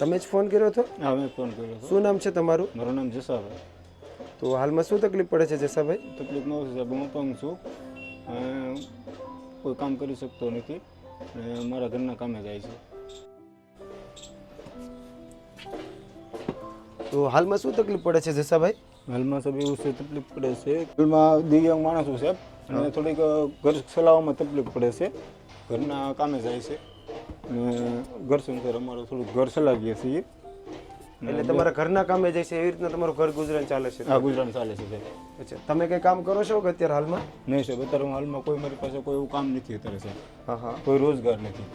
તમે જ ફોન કર્યો હતો? હા મેં ફોન કર્યો હતો. શું નામ છે તમારું? મારું નામ જસાભાઈ. તો હાલમાં શું તકલીફ પડે છે જસાભાઈ? તકલીફમાં આવશે સાહેબ હું અપંગ છું. કોઈ કામ કરી શકતો નથી અને મારા ઘરના કામે જાય છે. તો હાલમાં શું તકલીફ પડે છે જસાભાઈ? હાલમાં સાહેબ એવું છે તકલીફ પડે છે. હાલમાં દિવ્યાંગ માણસો સાહેબ અને થોડીક ઘર ચલાવવામાં તકલીફ પડે છે. ઘરના કામે જાય છે. ઘર સંસાર અમારો થોડુંક ઘર ચલાવીએ છીએ. એટલે તમારા ઘરના કામે જાય છે એવી રીતના તમારું ઘર ગુજરાન ચાલે છે? આ ગુજરાન ચાલે છે સાહેબ અચ્છા તમે કંઈ કામ કરો છો કે અત્યારે હાલમાં? નહીં સાહેબ અત્યારે હું હાલમાં કોઈ મારી પાસે કોઈ એવું કામ નથી અત્યારે સાહેબ હા હા. કોઈ રોજગાર નથી.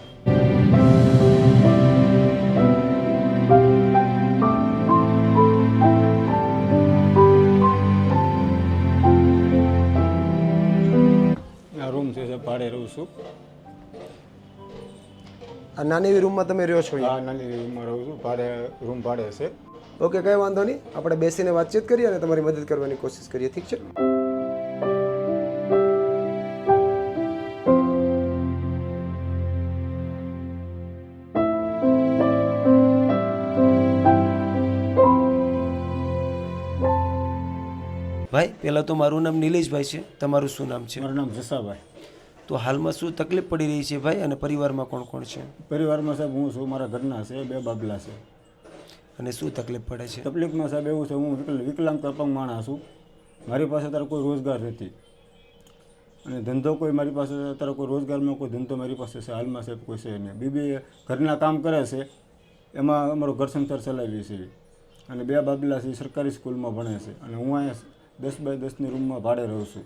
રૂમ છે ભાડે રહું છું. આ નાની એવી રૂમમાં તમે રહ્યો છો હા આ નાની રૂમમાં રહું છું. ભાડે રૂમ ભાડે છે. ઓકે કંઈ વાંધો નહીં. આપણે બેસીને વાતચીત કરીએ અને તમારી મદદ કરવાની કોશિશ કરીએ ઠીક છે? ભાઈ પહેલાં તો મારું નામ નિલેશભાઈ છે. તમારું શું નામ છે? મારું નામ જસાભાઈ. તો હાલમાં શું તકલીફ પડી રહી છે ભાઈ અને પરિવારમાં કોણ કોણ છે? પરિવારમાં સાહેબ હું છું મારા ઘરના છે બે બાબલા છે. અને શું તકલીફ પડે છે? તકલીફમાં સાહેબ એવું છે હું વિકલાંગ અપંગ માણસ છું. મારી પાસે અત્યારે કોઈ રોજગાર નથી. અને ધંધો કોઈ મારી પાસે અત્યારે કોઈ રોજગારમાં કોઈ ધંધો મારી પાસે છે હાલમાં સાહેબ કોઈ છે નહીં. બીબી ઘરના કામ કરે છે એમાં અમારો ઘર સંસાર ચલાવીએ છીએ અને બે બાબલા છે એ સરકારી સ્કૂલમાં ભણે છે. અને હું અહીંયા દસ બાય દસની રૂમમાં ભાડે રહું છું.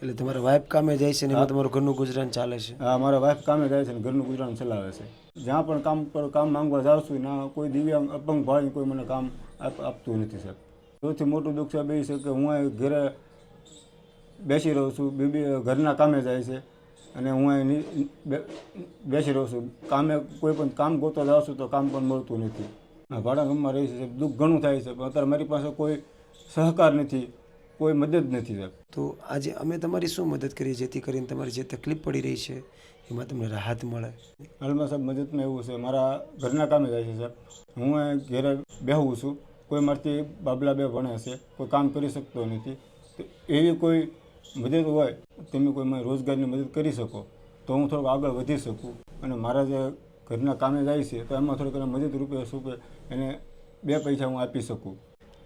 એટલે તમારા વાઇફ કામે જાય છે ને એમાં તમારું ઘરનું ગુજરાન ચાલે છે? હા મારા વાઈફ કામે જાય છે અને ઘરનું ગુજરાન ચલાવે છે. જ્યાં પણ કામ પર કામ માંગવા જાઉં છું ના કોઈ દિવ્યાંગ અપંગ ભાઈ કોઈ મને કામ આપતું નથી સાહેબ. સૌથી મોટું દુઃખ સાહેબ એ છે કે હું અહીં ઘરે બેસી રહું છું બીબી ઘરના કામે જાય છે અને હું અહીં બેસી રહું છું. કામે કોઈ પણ કામ ગોતો જાઉં છું તો કામ પણ મળતું નથી. ભાડા રૂમમાં રહી છે દુઃખ ઘણું થાય છે પણ અત્યારે મારી પાસે કોઈ સહકાર નથી. કોઈ મદદ નથી સાહેબ તો આજે અમે તમારી શું મદદ કરીએ જેથી કરીને તમારી જે તકલીફ પડી રહી છે એમાં તમને રાહત મળે? હાલમાં સાહેબ મદદમાં એવું છે. મારા ઘરના કામે જાય છે સાહેબ. હું ઘેરે બેહું છું. કોઈ મારથી બાબલા બે ભણે છે કોઈ કામ કરી શકતો નથી. તો એવી કોઈ મદદ હોય તમે કોઈ મને રોજગારની મદદ કરી શકો તો હું થોડુંક આગળ વધી શકું. અને મારા જે ઘરના કામે જાય છે તો એમાં થોડીક મદદ રૂપે શું એને બે પૈસા હું આપી શકું.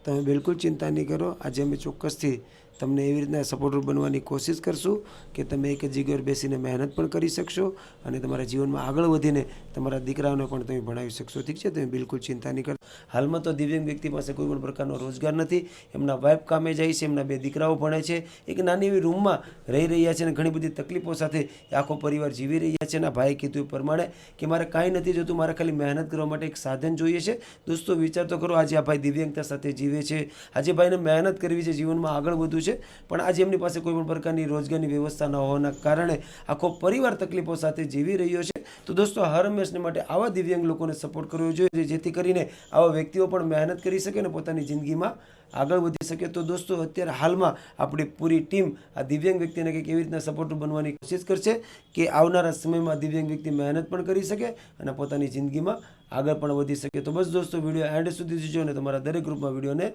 તમે બિલકુલ ચિંતા નહીં કરો. આજે અમે ચોક્કસથી તમને એવી રીતના સપોર્ટર બનવાની કોશિશ કરશું કે તમે એક જગ્યાએ બેસીને મહેનત પણ કરી શકશો અને તમારા જીવનમાં આગળ વધીને તમારા દીકરાઓને પણ તમે ભણાવી શકશો. ઠીક છે? તમે બિલકુલ ચિંતા નહીં કરો હાલમાં તો દિવ્યાંગ વ્યક્તિ પાસે કોઈ પણ પ્રકારનો રોજગાર નથી. એમના વાઇફ કામે જાય છે, એમના બે દીકરાઓ ભણે છે. એક નાની એવી રૂમમાં રહી રહ્યા છે અને ઘણી બધી તકલીફો સાથે આખો પરિવાર જીવી રહ્યા છે. અને ભાઈ કીધું એ પ્રમાણે કે મારે કાંઈ નથી જોતું, મારે ખાલી મહેનત કરવા માટે એક સાધન જોઈએ છે. દોસ્તો વિચાર તો કરો, આજે આ ભાઈ દિવ્યાંગતા સાથે જીવે છે. આજે ભાઈને મહેનત કરવી છે, જીવનમાં આગળ વધવું છે. પણ આજે એમની પાસે કોઈ પણ પ્રકારની રોજગારની વ્યવસ્થા ન હોવાના કારણે આખો પરિવાર તકલીફો સાથે જીવી રહ્યો છે. તો દોસ્તો હર હંમેશને માટે આવા દિવ્યાંગ લોકોને સપોર્ટ કરવો જોઈએ જેથી કરીને આવા વ્યક્તિઓ પણ મહેનત કરી શકે અને પોતાની જિંદગીમાં આગળ વધી શકે. તો દોસ્તો, અત્યારે હાલમાં આપણી પૂરી ટીમ આ દિવ્યાંગ વ્યક્તિને કંઈક એવી રીતના સપોર્ટ બનવાની કોશિશ કરશે કે આવનારા સમયમાં દિવ્યાંગ વ્યક્તિ મહેનત પણ કરી શકે અને પોતાની જિંદગીમાં આગળ પણ વધી શકે. તો બસ દોસ્તો, વીડિયો એન્ડ સુધી જોજો અને તમારા દરેક ગ્રુપમાં વિડીયોને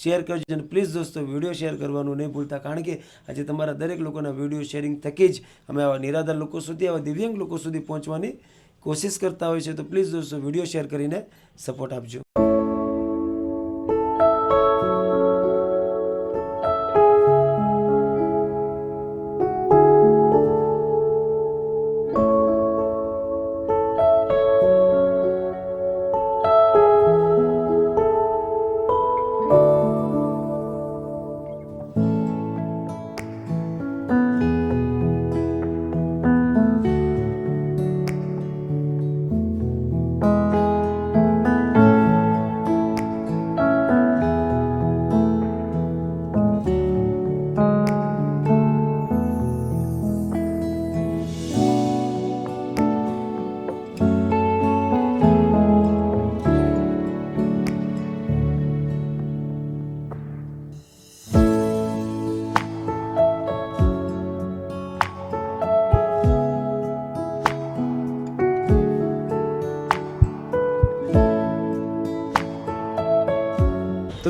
શેર કરજો અને પ્લીઝ દોસ્તો વીડિયો શેર કરવાનું નહીં ભૂલતા, કારણ કે આજે તમારા દરેક લોકોના વીડિયો શેરિંગ થકી જ અમે આવા નિરાધાર લોકો સુધી, આવા દિવ્યાંગ લોકો સુધી પહોંચવાની કોશિશ કરતા હોય છે. તો પ્લીઝ દોસ્તો વીડિયો શેર કરીને સપોર્ટ આપજો.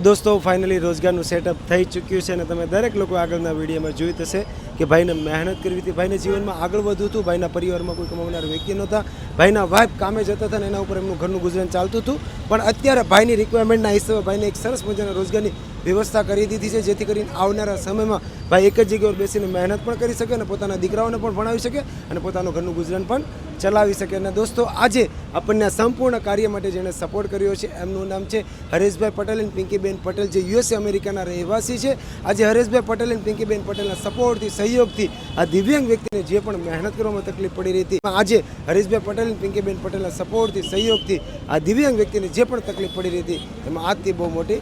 દોસ્તો ફાઇનલી રોજગારનું સેટઅપ થઈ ચૂક્યું છે અને તમે દરેક લોકો આગળના વિડીયોમાં જોયું થશે કે ભાઈને મહેનત કરવી હતી. ભાઈને જીવનમાં આગળ વધવું હતું. ભાઈના પરિવારમાં કોઈ કમાવનાર વ્યક્તિ નહોતા. ભાઈના વાઇફ કામે જતા હતા અને એના ઉપર એમનું ઘરનું ગુજરાન ચાલતું હતું. પણ અત્યારે ભાઈની રિક્વાયરમેન્ટના હિસાબે ભાઈને એક સરસ મજાના રોજગારની વ્યવસ્થા કરી દીધી છે, જેથી કરીને આવનારા સમયમાં ભાઈ એક જ જગ્યા પર બેસીને મહેનત પણ કરી શકે અને પોતાના દીકરાઓને પણ ભણાવી શકે અને પોતાનું ઘરનું ગુજરાન પણ ચલાવી શકે અને દોસ્તો, આજે આપણને સંપૂર્ણ કાર્ય માટે જેણે સપોર્ટ કર્યો છે, એમનું નામ છે હરેશભાઈ પટેલ અને પિંકીબેન પટેલ, જે યુએસએ અમેરિકાના રહેવાસી છે. આજે હરેશભાઈ પટેલ અને પિંકીબેન પટેલના સપોર્ટથી સહયોગથી આ દિવ્યાંગ વ્યક્તિને જે પણ મહેનત કરવામાં તકલીફ પડી રહી હતી આજે હરેશભાઈ પટેલ અને પિંકીબેન પટેલના સપોર્ટથી સહયોગથી આ દિવ્યાંગ વ્યક્તિને જે પણ તકલીફ પડી રહી હતી, એમાં આજથી બહુ મોટી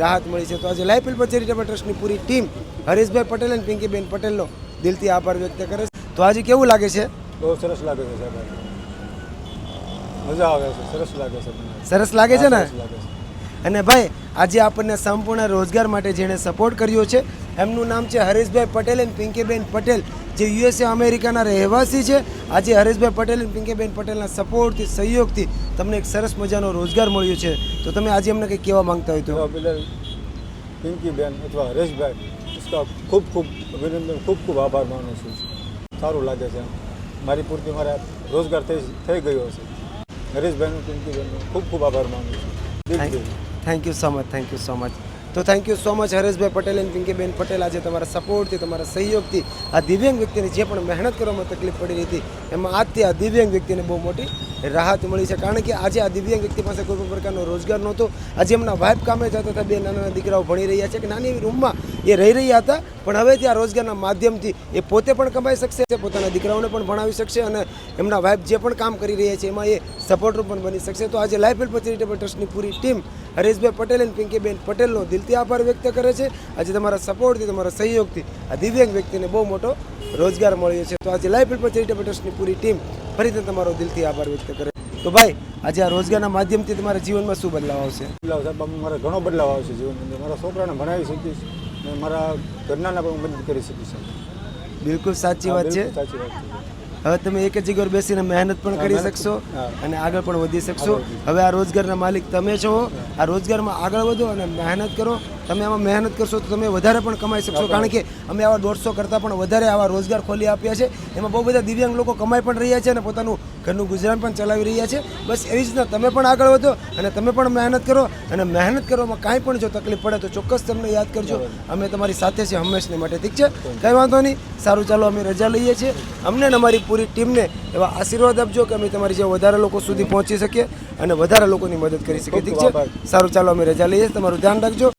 રાહત મળી છે. તો આજે લાઈફ હેલ્પર ચેરિટેબલ ટ્રસ્ટની પૂરી ટીમ હરેશભાઈ પટેલ અને પિંકીબેન પટેલનો દિલથી આભાર વ્યક્ત કરે છે. તો આજે કેવું લાગે છે? બહુ સરસ લાગે છે સાહેબ. મજા આવે છે સરસ લાગે છે સરસ લાગે છે ને? અને ભાઈ આજે આપણને સંપૂર્ણ રોજગાર માટે જેણે સપોર્ટ કર્યો છે એમનું નામ છે હરીશભાઈ પટેલ અને પિંકીબેન પટેલ જે યુએસએ અમેરિકાના રહેવાસી છે. આજે હરેશભાઈ પટેલ અને પિંકીબેન પટેલના સપોર્ટથી સહયોગથી તમને એક સરસ મજાનો રોજગાર મળ્યો છે. તો તમે આજે એમને કંઈ કહેવા માંગતા હોય તો? પિંકીબેન અથવા હરેશભાઈ ખૂબ ખૂબ અભિનંદન ખૂબ ખૂબ આભાર માનું છું. સારું લાગે છે એમ. મારી પૂરતી મારા રોજગાર થઈ થઈ ગયો હશે. નરેશભાઈનું પિંકીબેનનો ખૂબ ખૂબ આભાર માનું છું. Thank you so much thank you so much તો thank you so much Hareshbhai Patel અને પિંકીબેન પટેલ આજે તમારા સપોર્ટથી તમારા સહયોગથી આ દિવ્યાંગ વ્યક્તિને જે પણ મહેનત કરવામાં તકલીફ પડી રહી હતી એમાં આજથી આ દિવ્યાંગ વ્યક્તિને બહુ મોટી રાહત મળી છે. કારણ કે આજે આ દિવ્યાંગ વ્યક્તિ પાસે કોઈ પણ પ્રકારનો રોજગાર નહોતો. આજે એમના વાઇફ કામે જતા હતા. બે નાના નાના દીકરાઓ ભણી રહ્યા છે કે નાની એવી રૂમમાં એ રહી રહ્યા હતા. પણ હવે ત્યાં રોજગારના માધ્યમથી એ પોતે પણ કમાઈ શકશે પોતાના દીકરાઓને પણ ભણાવી શકશે અને એમના વાઇફ જે પણ કામ કરી રહ્યા છે એમાં એ સપોર્ટર પણ બની શકશે. તો આજે લાઇફ હેલ્પ ચેરિટેબલ ટ્રસ્ટની પૂરી ટીમ હરેશભાઈ પટેલ અને પિંકીબેન પટેલનો દિલથી આભાર વ્યક્ત કરે છે. આજે તમારા સપોર્ટથી તમારા સહયોગથી આ દિવ્યાંગ વ્યક્તિને બહુ મોટો રોજગાર મળ્યો છે. તો આજે લાઇફ હેલ્પ ચેરિટેબલ ટ્રસ્ટની પૂરી ટીમ ફરીથી તમારો દિલથી આભાર વ્યક્ત કરે. તો ભાઈ આજે આ રોજગારના માધ્યમથી તમારા જીવનમાં શું બદલાવ આવશે? બદલાવ સાહેબ મારે ઘણો બદલાવ આવશે જીવનની અંદર મારા છોકરાને ભણાવી શકીશ અને મારા ઘરનાને પણ મદદ કરી શકીશ. બિલકુલ સાચી વાત છે. સાચી વાત છે. હવે તમે એક જ જગ્યા પર બેસીને મહેનત પણ કરી શકશો અને આગળ પણ વધી શકશો. હવે આ રોજગારના માલિક તમે છો. આ રોજગારમાં આગળ વધો અને મહેનત કરો. તમે આમાં મહેનત કરશો તો તમે વધારે પણ કમાઈ શકશો. કારણ કે અમે આવા દોઢસો કરતાં પણ વધારે આવા રોજગાર ખોલી આપ્યા છે એમાં બહુ બધા દિવ્યાંગ લોકો કમાઈ પણ રહ્યા છે અને પોતાનું ઘરનું ગુજરાન પણ ચલાવી રહ્યા છે. બસ એવી જ રીતના તમે પણ આગળ વધો અને તમે પણ મહેનત કરો અને મહેનત કરવામાં કાંઈ પણ જો તકલીફ પડે તો ચોક્કસ તમને યાદ કરજો. અમે તમારી સાથે છીએ હંમેશને માટે ઠીક છે? કંઈ વાંધો નહીં. સારું ચાલો અમે રજા લઈએ છીએ. અમને અમારી પૂરી ટીમને એવા આશીર્વાદ આપજો કે અમે તમારી જે વધારે લોકો સુધી પહોંચી શકીએ અને વધારે લોકોની મદદ કરી શકીએ ઠીક છે? સારું ચાલો અમે રજા લઈએ તમારું ધ્યાન રાખજો.